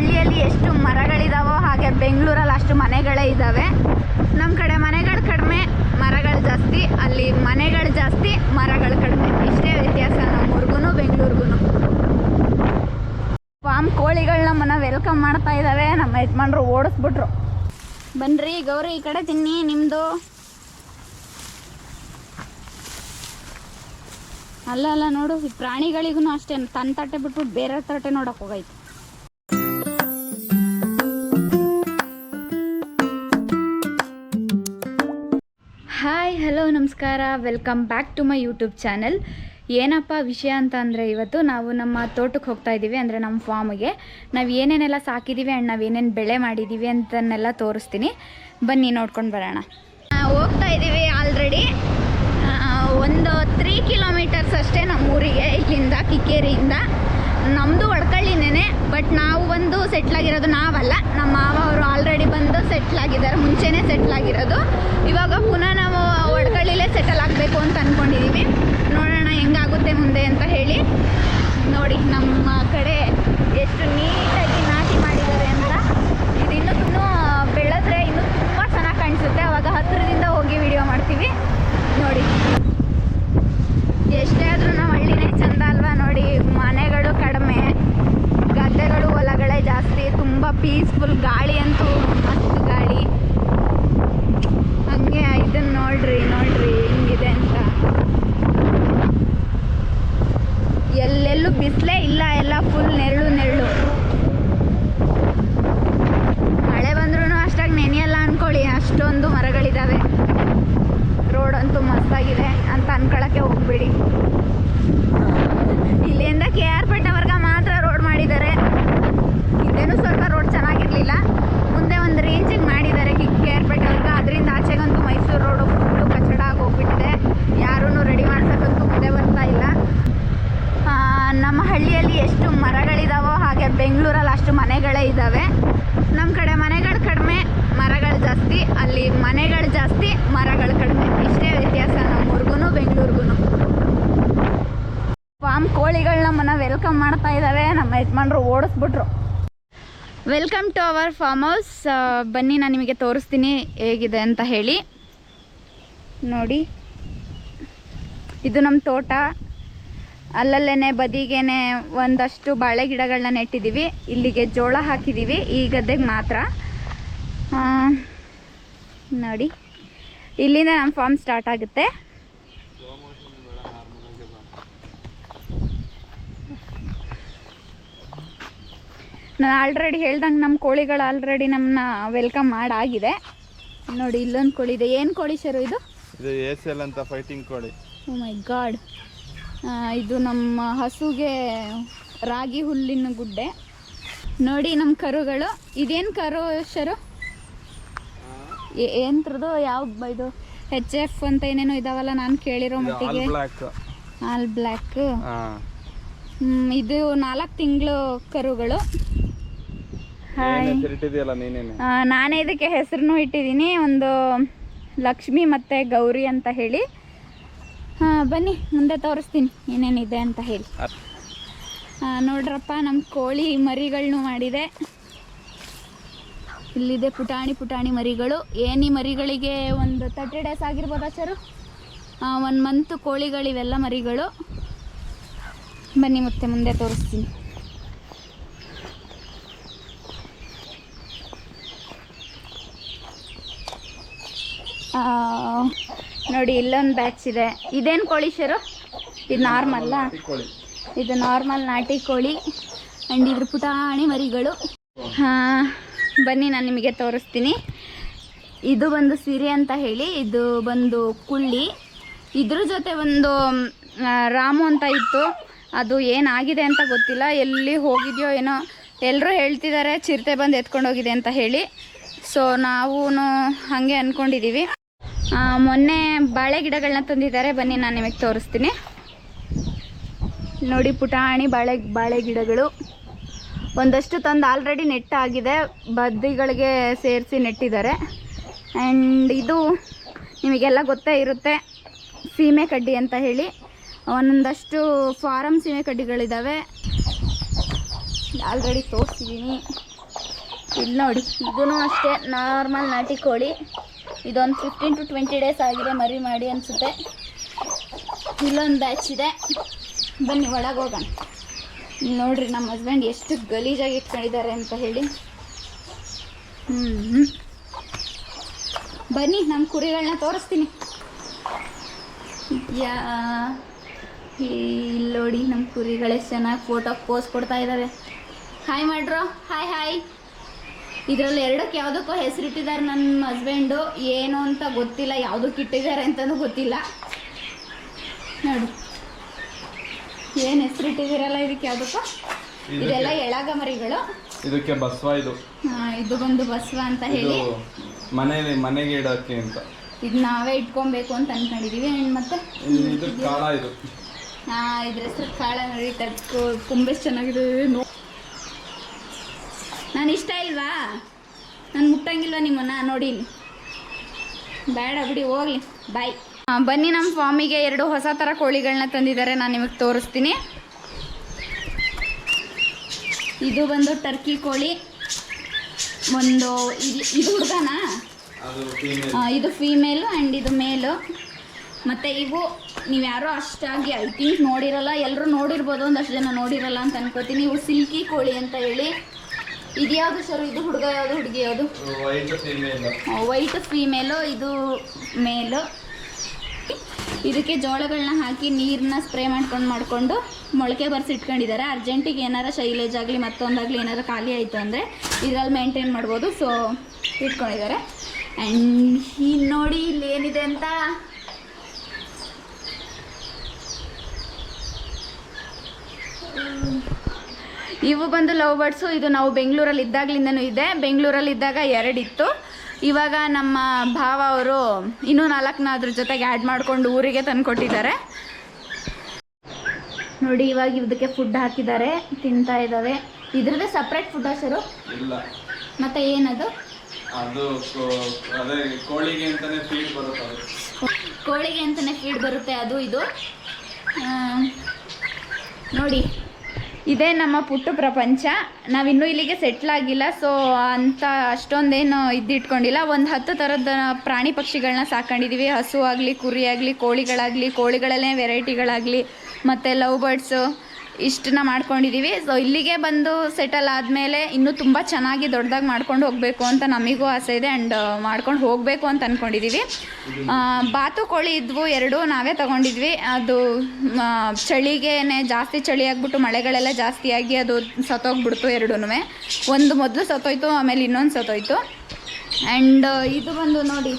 ಹಳ್ಳಿಯಲ್ಲಿ ಎಷ್ಟು ಮರಗಳಿದಾವೋ ಹಾಗೆ ಬೆಂಗಳೂರಲ್ಲಿ ಅಷ್ಟು ಮನೆಗಳೇ ಇದ್ದಾವೆ ನಮ್ಮ ಕಡೆ ಮನೆಗಳು ಕಡಿಮೆ, ಮರಗಳು ಜಾಸ್ತಿ. ಅಲ್ಲಿ ಮನೆಗಳು ಜಾಸ್ತಿ, ಮರಗಳು ಕಡಿಮೆ. ಇಷ್ಟೇ ವ್ಯತ್ಯಾಸ ನಮ್ಮೂರ್ಗು ಬೆಂಗಳೂರಿಗೂ ಫಾರ್ಮ್ ಕೋಳಿಗಳು ನಮ್ಮನ್ನ ವೆಲ್ಕಮ್ ಮಾಡ್ತಾ ಇದ್ದಾವೆ ನಮ್ಮ ಯಜಮಾನ್ರು ಓಡಿಸ್ಬಿಟ್ರು. ಬನ್ರಿ, ಗೌರಿ, ಈ ಕಡೆ ತಿನ್ನಿ ನಿಮ್ಮದು ಅಲ್ಲ ಅಲ್ಲ, ನೋಡು, ಈ ಪ್ರಾಣಿಗಳಿಗೂ ಅಷ್ಟೇ. ತನ್ನ ತಟ್ಟೆ ಬಿಟ್ಬಿಟ್ಟು ಬೇರೆ ತಟ್ಟೆ ನೋಡೋಕೆ ಹೋಗೈತೆ. ನಮಸ್ಕಾರ. Welcome back to my YouTube channel ಏನಪ್ಪ ವಿಷಯ ಅಂತ ಅಂದರೆ ಇವತ್ತು ನಾವು ನಮ್ಮ ತೋಟಕ್ಕೆ ಹೋಗ್ತಾ ಇದ್ದೀವಿ ಅಂದರೆ ನಮ್ಮ ಫಾರ್ಮ್ಗೆ ನಾವು ಏನೇನೆಲ್ಲ ಸಾಕಿದ್ದೀವಿ ಆ್ಯಂಡ್ ನಾವು ಏನೇನು ಬೆಳೆ ಮಾಡಿದ್ದೀವಿ ಅಂತನ್ನೆಲ್ಲ ತೋರಿಸ್ತೀನಿ. ಬನ್ನಿ ನೋಡ್ಕೊಂಡು ಬರೋಣ. ಹೋಗ್ತಾ ಇದ್ದೀವಿ ಆಲ್ರೆಡಿ ಒಂದು ತ್ರೀ ಕಿಲೋಮೀಟರ್ಸ್ ಅಷ್ಟೇ ನಮ್ಮ ಊರಿಗೆ ಇಲ್ಲಿಂದ, ಕಿಕ್ಕೇರಿಯಿಂದ. ನಮ್ಮದು ಒಡ್ಕಳ್ಳಿನೇ ಬಟ್ ನಾವು ಬಂದು ಸೆಟ್ಲಾಗಿರೋದು ನಾವಲ್ಲ. ನಮ್ಮ ಮಾವ ಅವರು ಆಲ್ರೆಡಿ ಬಂದು ಸೆಟ್ಲ್ ಆಗಿದ್ದಾರೆ, ಮುಂಚೆನೇ ಸೆಟ್ಲಾಗಿರೋದು ಇವಾಗ ಪುನಃ ನಾವು ಒಡ್ಕಳ್ಳಿಲೇ ಸೆಟಲ್ ಆಗಬೇಕು ಅಂತ ಅಂದ್ಕೊಂಡಿದ್ದೀವಿ ನೋಡೋಣ ಹೆಂಗಾಗುತ್ತೆ ಮುಂದೆ ಅಂತ ಹೇಳಿ. ನೋಡಿ, ನಮ್ಮ ಕಡೆ ಎಷ್ಟು ನೀಟಾಗಿ ನಾಟಿ ಮಾಡಿದ್ದಾರೆ ಅಂತ ಇದು ಇನ್ನೂ ಇನ್ನೂ ಬೆಳೆದ್ರೆ ಇನ್ನೂ ತುಂಬ ಚೆನ್ನಾಗಿ ಕಾಣಿಸುತ್ತೆ ಅವಾಗ ಹತ್ತಿರದಿಂದ ಹೋಗಿ ವಿಡಿಯೋ ಮಾಡ್ತೀವಿ ನೋಡಿ ಎಷ್ಟೇ ಆದರೂ ನಾವು ಹಳ್ಳಿನೇ ಚಂದ ಅಲ್ವಾ ನೋಡಿ ಮನೆಗಳು ಕಡಿಮೆ ಗದ್ದೆಗಳು ಹೊಲಗಳೇ ಜಾಸ್ತಿ ತುಂಬ ಪೀಸ್ಫುಲ್ ಗಾಳಿ ಅಂತೂ ಮಸ್ತ್ ಗಾಳಿ ಹಂಗೆ ಇದನ್ನ ನೋಡ್ರಿ ನೋಡ್ರಿ ಹಿಂಗಿದೆ ಅಂತ ಎಲ್ಲೆಲ್ಲೂ ಬಿಸಿಲೇ ಇಲ್ಲ, ಎಲ್ಲ ಫುಲ್ ನೆರಳು ನೆರಳು. ಮಳೆ ಬಂದ್ರೂ ಅಷ್ಟಾಗಿ ನೆನೆಯಲ್ಲ ಅನ್ಕೊಳ್ಳಿ, ಅಷ್ಟೊಂದು ಮರಗಳಿದ್ದಾವೆ ರೋಡ್ ಅಂತೂ ಮಸ್ತಾಗಿದೆ, ಅಂತ ಅನ್ಕೊಳಕ್ಕೆ ಹೋಗ್ಬೇಡಿ ಇಲ್ಲಿಂದ ಕೆ ಆರ್ ಪೇಟೆವರೆಗೆ ಮಾತ್ರ ರೋಡ್ ಮಾಡಿದ್ದಾರೆ ಇದೇನು ಸ್ವಲ್ಪ ರೋಡ್ ಚೆನ್ನಾಗಿರ್ಲಿಲ್ಲ ಮುಂದೆ ಒಂದು ರೇಂಜಿಗೆ ಮಾಡಿದ್ದಾರೆ ಕೆ ಆರ್ ಪೇಟೆವರೆಗೆ ಅದರಿಂದ ಆಚೆಗಂತೂ ಮೈಸೂರು ರೋಡು ಫುಲ್ಲು ಕಚಡ ಆಗಿ ಹೋಗ್ಬಿಟ್ಟಿದೆ ಯಾರೂ ರೆಡಿ ಮಾಡ್ಸೋಕ್ಕಂತೂ ಮುಂದೆ ಬರ್ತಾ ಇಲ್ಲ ಆ, ನಮ್ಮ ಹಳ್ಳಿಯಲ್ಲಿ ಎಷ್ಟು ಮರಗಳಿದಾವೋ ಹಾಗೆ ಬೆಂಗಳೂರಲ್ಲಿ ಅಷ್ಟು ಮನೆಗಳೇ ಇದ್ದಾವೆ. ನಮ್ಮ ಕಡೆ ಮನೆಗಳು ಕಡಿಮೆ, ಮರಗಳು ಜಾಸ್ತಿ. ಅಲ್ಲಿ ಮನೆಗಳು ಜಾಸ್ತಿ, ಮರಗಳು ಕಡಿಮೆ. ಇಷ್ಟೇ ವ್ಯತ್ಯಾಸ ನಮ್ಮೂರ್ಗು ಬೆಂಗಳೂರಿಗೂ ಫಾರ್ಮ್ ಕೋಳಿಗಳನ್ನ ಮನ ವೆಲ್ಕಮ್ ಮಾಡ್ತಾ ಇದ್ದಾವೆ ನಮ್ಮ ಯಜಮಾನ್ರು ಓಡಿಸ್ಬಿಟ್ರು. Welcome to our farm house. ಬನ್ನಿ, ನಾನು ನಿಮಗೆ ತೋರಿಸ್ತೀನಿ ಹೇಗಿದೆ ಅಂತ ಹೇಳಿ. ನೋಡಿ. ಇದು ನಮ್ಮ ತೋಟ. ಅಲ್ಲಲ್ಲೇನೆ ಬದಿಗೇನೆ ಒಂದಷ್ಟು ಬಾಳೆ ಗಿಡಗಳನ್ನ ನೆಟ್ಟಿದ್ದೀವಿ. ಇಲ್ಲಿಗೆ ಜೋಳ ಹಾಕಿದ್ದೀವಿ. ಈ ಗದ್ದೆಗೆ ಮಾತ್ರ. ನೋಡಿ. ಇಲ್ಲಿಂದ ನಮ್ಮ ಫಾರ್ಮ್ ಸ್ಟಾರ್ಟ್ ಆಗುತ್ತೆ. ನಾನು ಆಲ್ರೆಡಿ ಹೇಳ್ದಂಗೆ ನಮ್ಮ ಕೋಳಿಗಳು ಆಲ್ರೆಡಿ ನಮ್ಮನ್ನ ವೆಲ್ಕಮ್ ಮಾಡಾಗಿದೆ. ನೋಡಿ ಇಲ್ಲೊಂದು ಕೋಳಿ ಇದೆ. ಏನು ಕೋಳಿ ಸರ್ ಇದು? ಇದು ಎ ಸಿ ಎಲ್ ಅಂತ ಫೈಟಿಂಗ್ ಕೋಳಿ. ಓ ಮೈ ಗಾಡ್ ಇದು ನಮ್ಮ ಹಸುಗೆ ರಾಗಿ ಹುಲ್ಲಿನ ಗುಡ್ಡೆ. ನೋಡಿ ನಮ್ಮ ಕರುಗಳು. ಇದೇನು ಕರು ಶರು? ಎಂತ್ರದ್ದು ಯಾವ ಇದು ಹೆಚ್ ಎಫ್ ಅಂತ ಏನೇನೋ ಇದಾವಲ್ಲ ನಾನು ಕೇಳಿರೋ ಮಟ್ಟಿಗೆ. ಆಲ್ ಬ್ಲ್ಯಾಕ್ ಇದು ನಾಲ್ಕು ತಿಂಗಳು ಕರುಗಳು. ನಾನೇ ಇದಕ್ಕೆ ಹೆಸರನ್ನು ಇಟ್ಟಿದ್ದೀನಿ. ಒಂದು ಲಕ್ಷ್ಮಿ ಮತ್ತೆ ಗೌರಿ ಅಂತ ಹೇಳಿ. ಹಾಂ ಬನ್ನಿ ಮುಂದೆ ತೋರಿಸ್ತೀನಿ ಏನೇನಿದೆ ಅಂತ ಹೇಳಿ. ನೋಡ್ರಪ್ಪ ನಮ್ಮ ಕೋಳಿ ಮರಿಗಳನ್ನು ಮಾಡಿದೆ. ಇಲ್ಲಿದೆ ಪುಟಾಣಿ ಪುಟಾಣಿ ಮರಿಗಳು. ಏನಿ ಮರಿಗಳಿಗೆ ಒಂದು ತರ್ಟಿ ಡೇಸ್ ಆಗಿರ್ಬೋದಾ ಸರು? ಒನ್ ಮಂತು ಕೋಳಿಗಳಿವೆಲ್ಲ ಮರಿಗಳು. ಬನ್ನಿ ಮತ್ತೆ ಮುಂದೆ ತೋರಿಸ್ತೀನಿ. ಆ, ನೋಡಿ ಇಲ್ಲೊಂದು ಬ್ಯಾಚ್ ಇದೆ. ಇದೇನು ಕೋಳಿ ಶರು? ಇದು ನಾರ್ಮಲ್ಲ ಇದು ನಾರ್ಮಲ್ ನಾಟಿ ಕೋಳಿ. ಆ್ಯಂಡ್ ಇದ್ರ ಪುಟಾಣಿ ಮರಿಗಳು. ಹಾಂ ಬನ್ನಿ ನಾನು ನಿಮಗೆ ತೋರಿಸ್ತೀನಿ. ಇದು ಬಂದು ಸಿರಿ ಅಂತ ಹೇಳಿ ಇದು ಬಂದು ಕುಳ್ಳಿ. ಇದ್ರ ಜೊತೆ ಒಂದು ರಾಮು ಅಂತ ಇತ್ತು. ಅದು ಏನಾಗಿದೆ ಅಂತ ಗೊತ್ತಿಲ್ಲ. ಎಲ್ಲಿ ಹೋಗಿದೆಯೋ ಏನೋ ಎಲ್ಲರೂ ಹೇಳ್ತಿದ್ದಾರೆ ಚಿರತೆ ಬಂದು ಎತ್ಕೊಂಡು ಹೋಗಿದೆ ಅಂತ ಹೇಳಿ. ಸೊ ನಾವು ಹಾಗೆ ಅಂದ್ಕೊಂಡಿದ್ದೀವಿ ಮೊನ್ನೆ ಬಾಳೆ ಗಿಡಗಳನ್ನ ತಂದಿದ್ದಾರೆ. ಬನ್ನಿ ನಾನು ನಿಮಗೆ ತೋರಿಸ್ತೀನಿ. ನೋಡಿ ಪುಟಾಣಿ, ಬಾಳೆ ಬಾಳೆ ಗಿಡಗಳು. ಒಂದಷ್ಟು ತಂದು ಆಲ್ರೆಡಿ ನೆಟ್ಟಾಗಿದೆ ಬದ್ದಿಗಳಿಗೆ ಸೇರಿಸಿ ನೆಟ್ಟಿದ್ದಾರೆ. ಆ್ಯಂಡ್ ಇದು ನಿಮಗೆಲ್ಲ ಗೊತ್ತೇ ಇರುತ್ತೆ. ಸೀಮೆ ಕಡ್ಡಿ ಅಂತ ಹೇಳಿ. ಒಂದೊಂದಷ್ಟು ಫಾರಮ್ ಸೀಮೆ ಕಡ್ಡಿಗಳಿದ್ದಾವೆ ಆಲ್ರೆಡಿ ತೋರಿಸಿದ್ದೀನಿ ಇಲ್ಲಿ ನೋಡಿ ಇದೂ ಅಷ್ಟೇ. ನಾರ್ಮಲ್ ನಾಟಿ ಕೋಳಿ. ಇದೊಂದು ಫಿಫ್ಟೀನ್ ಟು ಟ್ವೆಂಟಿ ಡೇಸ್ ಆಗಿದೆ, ಮರಿ ಮಾಡಿ ಅನಿಸುತ್ತೆ. ಇಲ್ಲೊಂದು ಬ್ಯಾಚ್ ಇದೆ. ಬನ್ನಿ, ಒಳಗೆ ಹೋಗೋಣ. ನೋಡಿರಿ ನಮ್ಮ ಹಸ್ಬೆಂಡ್ ಎಷ್ಟು ಗಲೀಜಾಗಿ ಇಟ್ಕೊಂಡಿದ್ದಾರೆ ಅಂತ ಹೇಳಿ. ಹ್ಞೂ ಬನ್ನಿ ನಮ್ಮ ಕುರಿಗಳನ್ನ ತೋರಿಸ್ತೀನಿ. ಯಾ ಇಲ್ಲಿ ನೋಡಿ ನಮ್ಮ ಕುರಿಗಳು ಎಷ್ಟು ಚೆನ್ನಾಗಿ ಫೋಟೋ ಪೋಸ್ ಕೊಡ್ತಾ ಇದ್ದಾರೆ ಹಾಯ್ ಮಾಡ್ರೋ. ಹಾಯ್ ಹಾಯ್ ಇದರಲ್ಲಿ ಎರಡಕ್ಕೆ ಯಾವುದಕ್ಕೋ ಹೆಸರಿಟ್ಟಿದ್ದಾರೆ ನನ್ನ ಹಸ್ಬೆಂಡು ಏನು ಅಂತ ಗೊತ್ತಿಲ್ಲ ಯಾವುದಕ್ಕೆ ಇಟ್ಟಿದ್ದಾರೆ ಅಂತಲೂ ಗೊತ್ತಿಲ್ಲ. ನೋಡಿ. ಏನು ಹೆಸರಿಟ್ಟಿದ್ದೀರಲ್ಲ ಇದಕ್ಕೆ ಯಾವುದಕ್ಕೋ? ಇದೆಲ್ಲ ಎಳಗಮರಿಗಳು ಇದಕ್ಕೆ ಬಸವ ಇದು. ಇದು ಬಂದು ಬಸವ ಅಂತ ಹೇಳಿ. ಮನೆಯಲ್ಲಿ ಮನೆಗೆ ಇಡೋಕ್ಕೆ ಅಂತ. ಇದು ನಾವೇ ಇಟ್ಕೊಬೇಕು ಅಂತ ಅನ್ಕೊಂಡಿದೀವಿ. ಅಂಡ್ ಮತ್ತೆ? ಇದು ಕಾಳ ಇದು. ಹಾ ಇದ್ರ ಹೆಸರು ಕಾಳ ನೋಡಿ ಕುಂಬೆಷ್ಟು ಚೆನ್ನಾಗಿದೆ. ನಾನು ಇಷ್ಟ ಇಲ್ವಾ? ನಾನು ಮುಟ್ಟಂಗಿಲ್ವ ನಿಮ್ಮನ್ನ? ನೋಡಿ. ಇಲ್ಲಿ. ಬೇಡ ಬಿಡಿ ಹೋಗ್ಲಿ. ಬಾಯ್ ಬನ್ನಿ ನಮ್ಮ ಫಾರ್ಮಿಗೆ ಎರಡು ಹೊಸ ಥರ ಕೋಳಿಗಳನ್ನ ತಂದಿದ್ದಾರೆ ನಾನು ನಿಮಗೆ ತೋರಿಸ್ತೀನಿ. ಇದು ಬಂದು ಟರ್ಕಿ ಕೋಳಿ. ಒಂದು ಇದು ಇದು ಹುಡುಗನಾ. ಇದು ಫೀಮೇಲು ಆ್ಯಂಡ್ ಇದು ಮೇಲು ಮತ್ತು ಇವು ನೀವು ಯಾರೋ ಅಷ್ಟಾಗಿ ಐ ಥಿಂಕ್ ನೋಡಿರಲ್ಲ. ಎಲ್ಲರೂ ನೋಡಿರ್ಬೋದು ಒಂದಷ್ಟು ಜನ ನೋಡಿರಲ್ಲ ಅಂತ ಅನ್ಕೋತೀನಿ. ಇವು ಸಿಲ್ಕಿ ಕೋಳಿ ಅಂತ ಹೇಳಿ. ಇದು ಯಾವುದು ಸರ್ ಇದು ಹುಡುಗ ಯಾವುದು ಹುಡುಗಿ ಯಾವುದು? White female. ಇದು ಮೇಲು. ಇದಕ್ಕೆ ಜೋಳಗಳನ್ನ ಹಾಕಿ ನೀರನ್ನ ಸ್ಪ್ರೇ ಮಾಡ್ಕೊಂಡು ಮಾಡಿಕೊಂಡು ಮೊಳಕೆ ಬರ್ಸಿ ಇಟ್ಕೊಂಡಿದ್ದಾರೆ. ಅರ್ಜೆಂಟಿಗೆ ಏನಾರ ಶೈಲೇಜ್ ಆಗಲಿ ಮತ್ತೊಂದಾಗಲಿ ಏನಾರ ಖಾಲಿ ಆಯಿತು ಅಂದರೆ ಇದರಲ್ಲಿ ಮೇಂಟೈನ್ ಮಾಡ್ಬೋದು. ಸೊ ಇಟ್ಕೊಂಡಿದ್ದಾರೆ. ಆ್ಯಂಡ್ ಇಲ್ಲಿ ನೋಡಿ ಇಲ್ಲಿ ಏನಿದೆ ಅಂತ? ಇವು ಬಂದು ಲವ್ ಬರ್ಡ್ಸು. ಇದು ನಾವು ಬೆಂಗಳೂರಲ್ಲಿ ಇದ್ದಾಗ್ಲಿಂದನೂ ಇದೆ. ಬೆಂಗಳೂರಲ್ಲಿ ಇದ್ದಾಗ ಎರಡಿತ್ತು. ಇವಾಗ ನಮ್ಮ ಭಾವ ಅವರು ಇನ್ನೂ ನಾಲ್ಕನಾದ್ರ ಅದ್ರ ಜೊತೆಗೆ ಆ್ಯಡ್ ಮಾಡಿಕೊಂಡು ಊರಿಗೆ ತಂದುಕೊಟ್ಟಿದ್ದಾರೆ ನೋಡಿ ಇವಾಗ ಇದಕ್ಕೆ ಫುಡ್ ಹಾಕಿದ್ದಾರೆ. ತಿಂತಾ ಇದ್ದಾವೆ. ಇದ್ರದ್ದು ಸಪ್ರೇಟ್ ಫುಡ್ ಸರು ಇಲ್ಲ. ಮತ್ತೆ ಏನದು? ಕೋಳಿಗೆ ಅಂತಾನೆ ಫೀಡ್ ಬರುತ್ತೆ ಅದು. ಇದು. ನೋಡಿ ಇದೇ ನಮ್ಮ ಪುಟ್ಟು ಪ್ರಪಂಚ. ನಾವಿನ್ನೂ ಇಲ್ಲಿಗೆ ಸೆಟ್ಲ್ ಆಗಿಲ್ಲ ಸೊ ಅಂತ ಅಷ್ಟೊಂದೇನು ಇದ್ದಿಟ್ಕೊಂಡಿಲ್ಲ. ಒಂದು ಹತ್ತು ಥರದ ಪ್ರಾಣಿ ಪಕ್ಷಿಗಳನ್ನ ಸಾಕೊಂಡಿದ್ದೀವಿ ಹಸು ಆಗಲಿ, ಕುರಿ ಆಗಲಿ, ಕೋಳಿಗಳಾಗಲಿ, ಕೋಳಿಗಳಲ್ಲೇ ವೆರೈಟಿಗಳಾಗಲಿ ಮತ್ತು ಲವ್ ಬರ್ಡ್ಸು ಇಷ್ಟನ್ನ ಮಾಡ್ಕೊಂಡಿದ್ದೀವಿ ಸೊ ಇಲ್ಲಿಗೆ ಬಂದು ಸೆಟಲ್ ಆದಮೇಲೆ ಇನ್ನೂ ತುಂಬ ಚೆನ್ನಾಗಿ ದೊಡ್ಡದಾಗಿ ಮಾಡ್ಕೊಂಡು ಹೋಗಬೇಕು ಅಂತ ನಮಗೂ ಆಸೆ ಇದೆ ಆ್ಯಂಡ್ ಮಾಡ್ಕೊಂಡು ಹೋಗಬೇಕು ಅಂತ ಅಂದ್ಕೊಂಡಿದ್ದೀವಿ ಬಾತುಕೋಳಿ ಇದ್ವು, ಎರಡು ನಾವೇ ತಗೊಂಡಿದ್ವಿ. ಅದು ಚಳಿಗೆ ಚಳಿಗೇನೆ ಜಾಸ್ತಿ ಚಳಿ ಆಗ್ಬಿಟ್ಟು ಮಳೆಗಳೆಲ್ಲ ಜಾಸ್ತಿಯಾಗಿ ಅದು ಸತ್ತೋಗ್ಬಿಡ್ತು ಎರಡೂ ಒಂದು ಮೊದಲು ಸತ್ತೋಯ್ತು, ಆಮೇಲೆ ಇನ್ನೊಂದು ಸತ್ತೋಯ್ತು. ಆ್ಯಂಡ್ ಇದು ಬಂದು ನೋಡಿ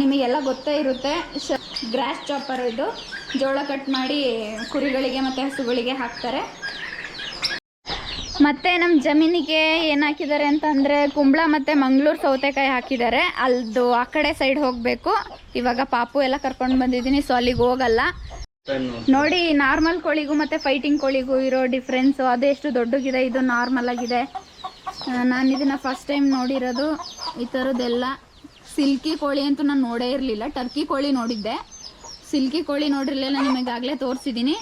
ನಿಮಗೆಲ್ಲ ಗೊತ್ತೇ ಇರುತ್ತೆ. ಗ್ರಾಸ್ ಚಾಪರ್ ಇದು. ಜೋಳ ಕಟ್ ಮಾಡಿ ಕುರಿಗಳಿಗೆ ಮತ್ತು ಹಸುಗಳಿಗೆ ಹಾಕ್ತಾರೆ. ಮತ್ತು ನಮ್ಮ ಜಮೀನಿಗೆ ಏನು ಹಾಕಿದ್ದಾರೆ ಅಂತಂದರೆ ಕುಂಬಳ ಮತ್ತು ಮಂಗಳೂರು ಸೌತೆಕಾಯಿ ಹಾಕಿದ್ದಾರೆ. ಅಲ್ದು ಆ ಕಡೆ ಸೈಡ್ ಹೋಗಬೇಕು. ಇವಾಗ ಪಾಪು ಎಲ್ಲ ಕರ್ಕೊಂಡು ಬಂದಿದ್ದೀನಿ ಸೊ ಅಲ್ಲಿಗೆ ಹೋಗಲ್ಲ. ನೋಡಿ ನಾರ್ಮಲ್ ಕೋಳಿಗೂ ಮತ್ತು ಫೈಟಿಂಗ್ ಕೋಳಿಗೂ ಇರೋ ಡಿಫ್ರೆನ್ಸು ಅದು ಎಷ್ಟು ದೊಡ್ಡಗಿದೆ, ಇದು ನಾರ್ಮಲ್ ಆಗಿದೆ. ನಾನು ಇದನ್ನು ಫಸ್ಟ್ ಟೈಮ್ ನೋಡಿರೋದು, ಈ ಥರದ್ದೆಲ್ಲ ಸಿಲ್ಕಿ ಕೋಳಿ ಅಂತೂ ನಾನು ನೋಡೇ ಇರಲಿಲ್ಲ ಟರ್ಕಿ ಕೋಳಿ ನೋಡಿದ್ದೆ. ಸಿಲ್ಕಿ ಕೋಳಿ ನೋಡಿರ್ಲಿಲ್ಲ ನಿಮಗೆ ಆಗ್ಲೇ ತೋರಿಸಿದ್ದೀನಿ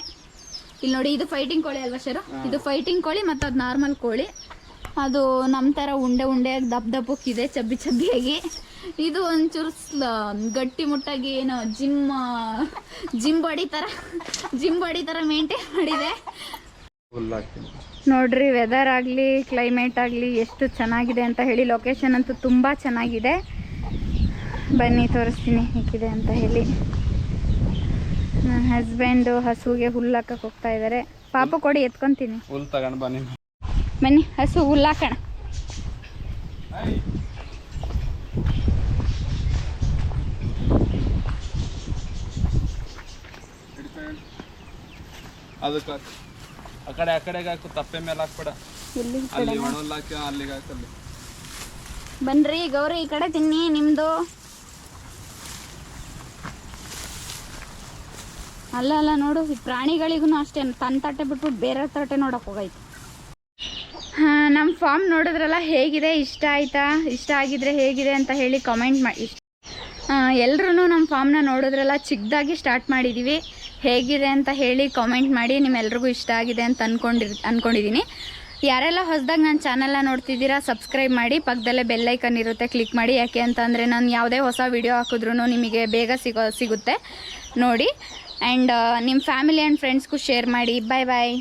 ಇಲ್ಲಿ ನೋಡಿ ಇದು ಫೈಟಿಂಗ್ ಕೋಳಿ ಅಲ್ವಾ ಶರು? ಇದು ಫೈಟಿಂಗ್ ಕೋಳಿ ಮತ್ತು ಅದು ನಾರ್ಮಲ್ ಕೋಳಿ. ಅದು ನಮ್ಮ ಥರ ಉಂಡೆ ಉಂಡೆಯಾಗಿ ದಪ್ಪ ದಪ್ಪಕ್ಕಿದೆ ಚಬ್ಬಿ ಚಬ್ಬಿಯಾಗಿ. ಇದು ಒಂಚೂರು ಸ್ಲ ಗಟ್ಟಿ ಮುಟ್ಟಾಗಿ ಏನು ಜಿಮ್ ಜಿಮ್ ಬಾಡಿ ಥರ ಜಿಮ್ ಬಾಡಿ ಥರ ಮೇಂಟೈನ್ ಮಾಡಿದೆ. ನೋಡ್ರಿ ವೆದರ್ ಆಗಲಿ ಕ್ಲೈಮೇಟ್ ಆಗಲಿ ಎಷ್ಟು ಚೆನ್ನಾಗಿದೆ ಅಂತ ಹೇಳಿ ಲೊಕೇಶನ್ ಅಂತೂ ತುಂಬ ಚೆನ್ನಾಗಿದೆ. ಬನ್ನಿ ತೋರಿಸ್ತೀನಿ ಹೇಗಿದೆ ಅಂತ ಹೇಳಿ. ನನ್ನ ಹಸ್ಬೆಂಡು ಹಸುಗೆ ಹುಲ್ಲು ಹಾಕಕ್ಕೆ ಹೋಗ್ತಾ ಇದ್ದಾರೆ ಪಾಪ ಕೊಡಿ ಎತ್ಕೊಂತೀನಿ. ಹುಲ್ ತಗೊಂಡ್ ಬನ್ನಿ ಬನ್ನಿ ಹಸು ಹುಲ್ಲು ಹಾಕೋಣ. ಅದಕ್ಕೆ ಆ ಕಡೆ ಆ ಕಡೆಗೆ ಹಾಕು ತಪ್ಪೆ ಮೇಲೆ ಹಾಕ್ಬೇಡ. ಅಲ್ಲಿ ಒಣಲ್ ಹಾಕಿ ಅಲ್ಲಿಗೆ ಹಾಕಲ್ಲಿ ಬನ್ರಿ ಗೌರಿ ಈ ಕಡೆ ತಿನ್ನಿ ನಿಮ್ಮದು ಅಲ್ಲ ಅಲ್ಲ, ನೋಡು, ಈ ಪ್ರಾಣಿಗಳಿಗೂ ಅಷ್ಟೇ ತನ್ನ ತಟ್ಟೆ ಬಿಟ್ಬಿಟ್ಟು ಬೇರೆ ತಟ್ಟೆ ನೋಡಕ್ಕೆ ಹೋಗೈತೆ. ನಮ್ಮ ಫಾರ್ಮ್ ನೋಡಿದ್ರಲ್ಲ, ಹೇಗಿದೆ, ಇಷ್ಟ ಆಯ್ತಾ, ಇಷ್ಟ ಆಗಿದ್ರೆ ಹೇಗಿದೆ ಅಂತ ಹೇಳಿ ಕಾಮೆಂಟ್ ಮಾಡಿ ಎಲ್ಲರೂ ನಮ್ಮ ಫಾರ್ಮ್ನ ನೋಡಿದ್ರಲ್ಲ ಚಿಕ್ಕದಾಗಿ ಸ್ಟಾರ್ಟ್ ಮಾಡಿದ್ದೀವಿ ಹೇಗಿದೆ ಅಂತ ಹೇಳಿ ಕಾಮೆಂಟ್ ಮಾಡಿ, ನಿಮ್ಮೆಲ್ರಿಗೂ ಇಷ್ಟ ಆಗಿದೆ ಅಂತ ಅಂದ್ಕೊಂಡಿರ್ ಅಂದ್ಕೊಂಡಿದ್ದೀನಿ ಯಾರೆಲ್ಲ ಹೊಸದಾಗಿ ನನ್ನ ಚಾನಲ್ನ ನೋಡ್ತಿದ್ದೀರಾ ಸಬ್ಸ್ಕ್ರೈಬ್ ಮಾಡಿ ಪಕ್ಕದಲ್ಲೇ ಬೆಲ್ಲೈಕನ್ ಇರುತ್ತೆ ಕ್ಲಿಕ್ ಮಾಡಿ. ಯಾಕೆ ಅಂತಂದರೆ, ನಾನು ಯಾವುದೇ ಹೊಸ ವೀಡಿಯೋ ಹಾಕಿದ್ರೂ ನಿಮಗೆ ಬೇಗ ಸಿಗೋ ಸಿಗುತ್ತೆ. ನೋಡಿ. ಆ್ಯಂಡ್ ನಿಮ್ಮ ಫ್ಯಾಮಿಲಿ ಆ್ಯಂಡ್ ಫ್ರೆಂಡ್ಸ್ಗೂ ಶೇರ್ ಮಾಡಿ. ಬಾಯ್ ಬಾಯ್